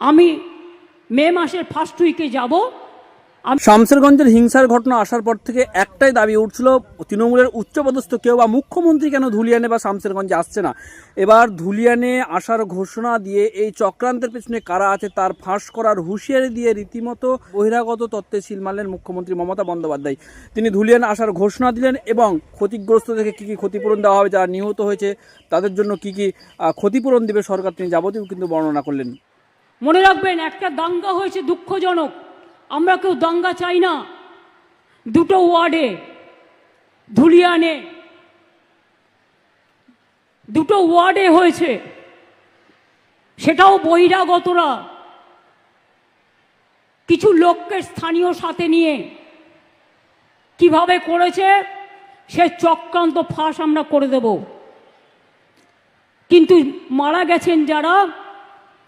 আমি মে মাসের ফার্স্ট উইকে যাব। শামসেরগঞ্জের হিংসার ঘটনা আসার পর থেকে একটাই দাবি উঠছিল, তৃণমূলের উচ্চপদস্থ কেউ বা মুখ্যমন্ত্রী কেন ধুলিয়ানে বা শামসেরগঞ্জে আসছে না? এবার ধুলিয়ানে আসার ঘোষণা দিয়ে এই চক্রান্তের পেছনে কারা আছে তার ফাঁস করার হুঁশিয়ারি দিয়ে রীতিমতো বহিরাগত তত্ত্বে সিল মারলেন মুখ্যমন্ত্রী মমতা বন্দ্যোপাধ্যায়। তিনি ধুলিয়ানে আসার ঘোষণা দিলেন এবং ক্ষতিগ্রস্ত থেকে কী কী ক্ষতিপূরণ দেওয়া হবে, যারা নিহত হয়েছে, তাদের জন্য কী কী ক্ষতিপূরণ দেবে সরকার তিনি যাবতীয় কিন্তু বর্ণনা করলেন। মনে রাখবেন, একটা দাঙ্গা হয়েছে দুঃখজনক। আমরা কেউ দাঙ্গা চাই না। দুটো ওয়ার্ডে, ধুলিয়ানে, দুটো ওয়ার্ডে হয়েছে। সেটাও বহিরাগতরা। কিছু লোককে স্থানীয় সাথে নিয়ে কীভাবে করেছে, সে চক্রান্ত ফাঁস আমরা করে দেব। কিন্তু মারা গেছেন যারা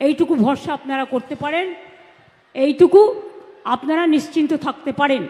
এইটুকু ভরসা আপনারা করতে পারেন এইটুকু আপনারা নিশ্চিন্ত থাকতে পারেন।